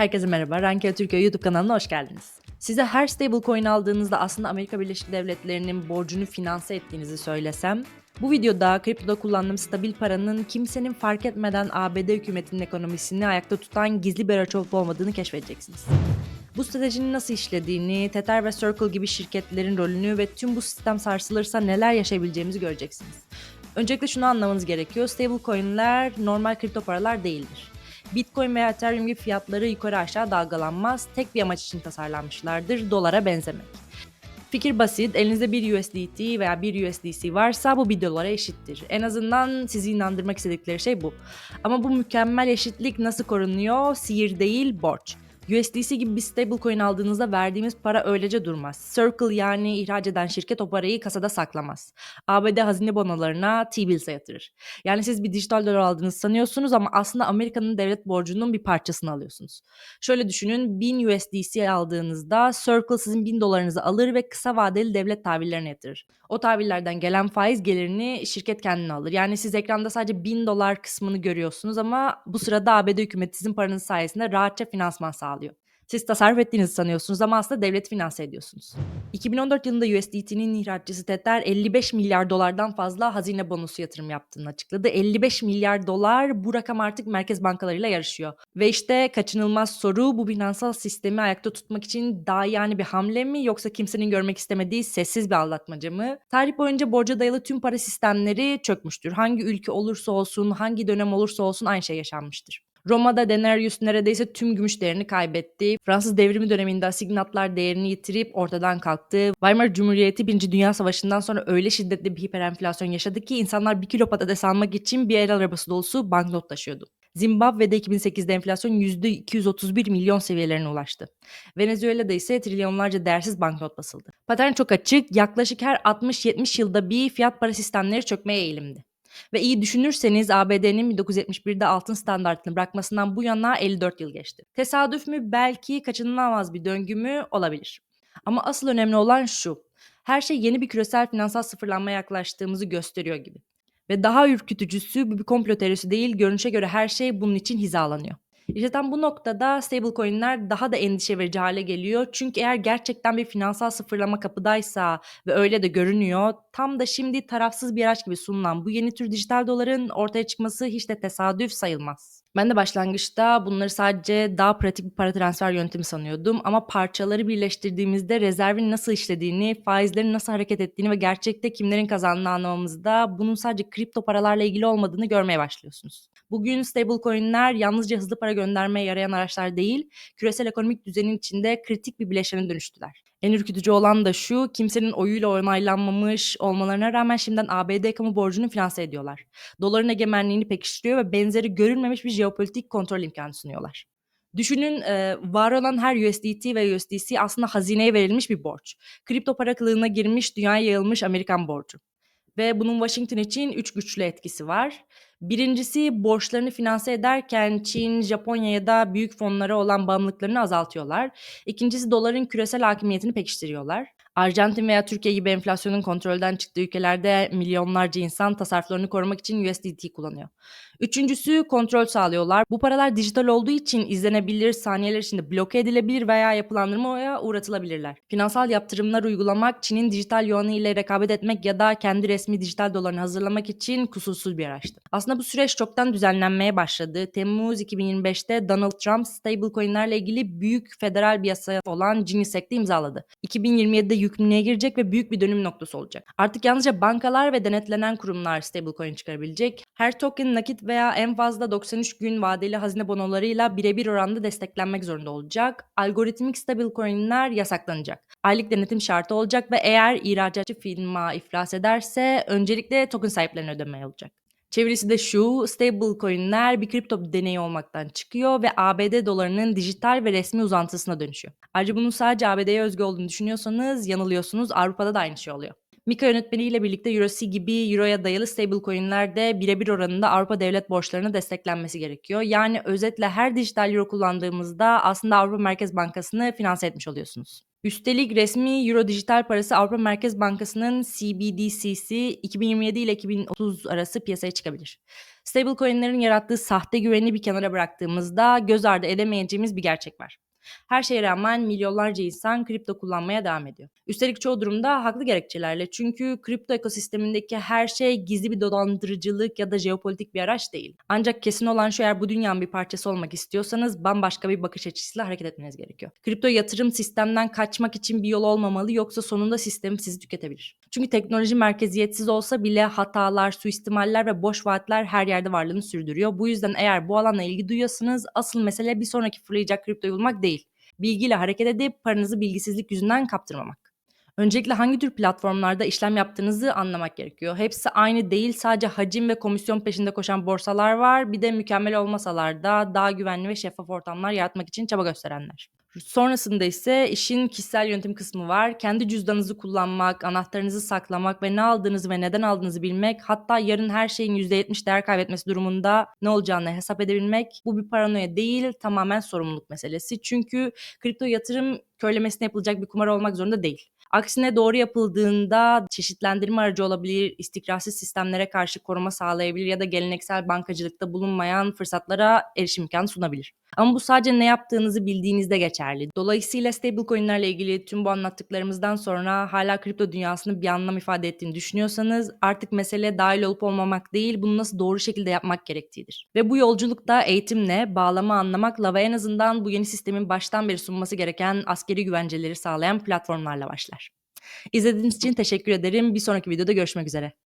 Herkese merhaba, Rankel Türkiye YouTube kanalına hoş geldiniz. Size her stablecoin aldığınızda aslında Amerika Birleşik Devletleri'nin borcunu finanse ettiğinizi söylesem, bu videoda kriptoda kullandığım stabil paranın kimsenin fark etmeden ABD hükümetinin ekonomisini ayakta tutan gizli bir araç olup olmadığını keşfedeceksiniz. Bu stratejinin nasıl işlediğini, Tether ve Circle gibi şirketlerin rolünü ve tüm bu sistem sarsılırsa neler yaşayabileceğimizi göreceksiniz. Öncelikle şunu anlamanız gerekiyor. Stablecoin'ler normal kripto paralar değildir. Bitcoin veya Ethereum gibi fiyatları yukarı aşağı dalgalanmaz. Tek bir amaç için tasarlanmışlardır. Dolara benzemek. Fikir basit. Elinizde bir USDT veya bir USDC varsa bu bir dolara eşittir. En azından sizi inandırmak istedikleri şey bu. Ama bu mükemmel eşitlik nasıl korunuyor? Sihir değil, borç. USDC gibi bir stablecoin aldığınızda verdiğimiz para öylece durmaz. Circle yani ihraç eden şirket o parayı kasada saklamaz. ABD hazine bonolarına T-Bills'e yatırır. Yani siz bir dijital dolar aldığınızı sanıyorsunuz ama aslında Amerika'nın devlet borcunun bir parçasını alıyorsunuz. Şöyle düşünün 1000 USDC aldığınızda Circle sizin 1000 dolarınızı alır ve kısa vadeli devlet tahvillerine yatırır. O tahvillerden gelen faiz gelirini şirket kendine alır. Yani siz ekranda sadece 1000 dolar kısmını görüyorsunuz ama bu sırada ABD hükümeti sizin paranız sayesinde rahatça finansman sağlıyor. Siz tasarruf ettiğinizi sanıyorsunuz ama aslında devlet finanse ediyorsunuz. 2014 yılında USDT'nin ihracçısı Tether 55 milyar dolardan fazla hazine bonusu yatırım yaptığını açıkladı. 55 milyar dolar bu rakam artık merkez bankalarıyla yarışıyor. Ve işte kaçınılmaz soru bu finansal sistemi ayakta tutmak için daha yani bir hamle mi yoksa kimsenin görmek istemediği sessiz bir aldatmaca mı? Tarih boyunca borca dayalı tüm para sistemleri çökmüştür. Hangi ülke olursa olsun, hangi dönem olursa olsun aynı şey yaşanmıştır. Roma'da denarius neredeyse tüm gümüş değerini kaybetti. Fransız devrimi döneminde asignatlar değerini yitirip ortadan kalktı. Weimar Cumhuriyeti 1. Dünya Savaşı'ndan sonra öyle şiddetli bir hiperenflasyon yaşadı ki insanlar bir kilo patates almak için bir el arabası dolusu banknot taşıyordu. Zimbabwe'de 2008'de enflasyon %231 milyon seviyelerine ulaştı. Venezuela'da ise trilyonlarca değersiz banknot basıldı. Patern çok açık, yaklaşık her 60-70 yılda bir fiyat para sistemleri çökmeye eğilimdi. Ve iyi düşünürseniz ABD'nin 1971'de altın standartını bırakmasından bu yana 54 yıl geçti. Tesadüf mü belki kaçınılamaz bir döngü mü olabilir. Ama asıl önemli olan şu. Her şey yeni bir küresel finansal sıfırlanmaya yaklaştığımızı gösteriyor gibi. Ve daha ürkütücüsü bu bir komplo teorisi değil, görünüşe göre her şey bunun için hizalanıyor. İşte tam bu noktada stablecoin'ler daha da endişe verici hale geliyor. Çünkü eğer gerçekten bir finansal sıfırlama kapıdaysa ve öyle de görünüyor, tam da şimdi tarafsız bir araç gibi sunulan bu yeni tür dijital doların ortaya çıkması hiç de tesadüf sayılmaz. Ben de başlangıçta bunları sadece daha pratik bir para transfer yöntemi sanıyordum ama parçaları birleştirdiğimizde rezervin nasıl işlediğini, faizlerin nasıl hareket ettiğini ve gerçekte kimlerin kazandığını anlamamızda bunun sadece kripto paralarla ilgili olmadığını görmeye başlıyorsunuz. Bugün stablecoin'ler yalnızca hızlı para göndermeye yarayan araçlar değil, küresel ekonomik düzenin içinde kritik bir bileşene dönüştüler. En ürkütücü olan da şu, kimsenin oyuyla onaylanmamış olmalarına rağmen şimdiden ABD kamu borcunu finanse ediyorlar. Doların egemenliğini pekiştiriyor ve benzeri görülmemiş bir jeopolitik kontrol imkanı sunuyorlar. Düşünün e, var olan her USDT ve USDC aslında hazineye verilmiş bir borç. Kripto para kılığına girmiş, dünyaya yayılmış Amerikan borcu. Ve bunun Washington için üç güçlü etkisi var. Birincisi borçlarını finanse ederken Çin, Japonya ya da büyük fonlara olan bağımlılıklarını azaltıyorlar. İkincisi doların küresel hakimiyetini pekiştiriyorlar. Arjantin veya Türkiye gibi enflasyonun kontrolden çıktığı ülkelerde milyonlarca insan tasarruflarını korumak için USDT kullanıyor. Üçüncüsü kontrol sağlıyorlar. Bu paralar dijital olduğu için izlenebilir, saniyeler içinde bloke edilebilir veya yapılandırmaya uğratılabilirler. Finansal yaptırımlar uygulamak, Çin'in dijital yuanı ile rekabet etmek ya da kendi resmi dijital dolarını hazırlamak için kusursuz bir araçtı. Aslında bu süreç çoktan düzenlenmeye başladı. Temmuz 2025'te Donald Trump stablecoin'lerle ilgili büyük federal bir yasa olan Genius Act'i imzaladı. 2027'de yükümlülüğe girecek ve büyük bir dönüm noktası olacak. Artık yalnızca bankalar ve denetlenen kurumlar stablecoin çıkarabilecek. Her token nakit veya en fazla 93 gün vadeli hazine bonolarıyla birebir oranda desteklenmek zorunda olacak. Algoritmik stablecoin'ler yasaklanacak. Aylık denetim şartı olacak ve eğer ihracatçı firma iflas ederse öncelikle token sahiplerine ödeme olacak. Çevirisi de şu, stablecoin'ler bir kripto deneyi olmaktan çıkıyor ve ABD dolarının dijital ve resmi uzantısına dönüşüyor. Ayrıca bunun sadece ABD'ye özgü olduğunu düşünüyorsanız yanılıyorsunuz. Avrupa'da da aynı şey oluyor. Mika yönetmeliğiyle birlikte EuroC gibi Euro'ya dayalı stablecoin'ler de birebir oranında Avrupa devlet borçlarına desteklenmesi gerekiyor. Yani özetle her dijital euro kullandığımızda aslında Avrupa Merkez Bankası'nı finanse etmiş oluyorsunuz. Üstelik resmi Euro dijital parası Avrupa Merkez Bankası'nın CBDC'si 2027 ile 2030 arası piyasaya çıkabilir. Stablecoin'lerin yarattığı sahte güveni bir kenara bıraktığımızda göz ardı edemeyeceğimiz bir gerçek var. Her şeye rağmen milyonlarca insan kripto kullanmaya devam ediyor. Üstelik çoğu durumda haklı gerekçelerle çünkü kripto ekosistemindeki her şey gizli bir dolandırıcılık ya da jeopolitik bir araç değil. Ancak kesin olan şu eğer bu dünyanın bir parçası olmak istiyorsanız bambaşka bir bakış açısıyla hareket etmeniz gerekiyor. Kripto yatırım sistemden kaçmak için bir yol olmamalı yoksa sonunda sistem sizi tüketebilir. Çünkü teknoloji merkeziyetsiz olsa bile hatalar, suistimaller ve boş vaatler her yerde varlığını sürdürüyor. Bu yüzden eğer bu alanla ilgi duyuyorsanız asıl mesele bir sonraki fırlayacak kriptoyu bulmak değil. Bilgiyle hareket edip paranızı bilgisizlik yüzünden kaptırmamak. Öncelikle hangi tür platformlarda işlem yaptığınızı anlamak gerekiyor. Hepsi aynı değil, sadece hacim ve komisyon peşinde koşan borsalar var. Bir de mükemmel olmasalar da daha güvenli ve şeffaf ortamlar yaratmak için çaba gösterenler. Sonrasında ise işin kişisel yönetim kısmı var. Kendi cüzdanınızı kullanmak, anahtarınızı saklamak ve ne aldığınızı ve neden aldığınızı bilmek, hatta yarın her şeyin %70 değer kaybetmesi durumunda ne olacağını hesap edebilmek bu bir paranoya değil, tamamen sorumluluk meselesi. Çünkü kripto yatırım körlemesine yapılacak bir kumar olmak zorunda değil. Aksine doğru yapıldığında çeşitlendirme aracı olabilir, istikrarsız sistemlere karşı koruma sağlayabilir ya da geleneksel bankacılıkta bulunmayan fırsatlara erişim imkanı sunabilir. Ama bu sadece ne yaptığınızı bildiğinizde geçerli. Dolayısıyla stablecoin'lerle ilgili tüm bu anlattıklarımızdan sonra hala kripto dünyasının bir anlam ifade ettiğini düşünüyorsanız artık mesele dahil olup olmamak değil, bunu nasıl doğru şekilde yapmak gerektiğidir. Ve bu yolculukta eğitimle, bağlama anlamakla ve en azından bu yeni sistemin baştan beri sunması gereken askeri güvenceleri sağlayan platformlarla başlar. İzlediğiniz için teşekkür ederim. Bir sonraki videoda görüşmek üzere.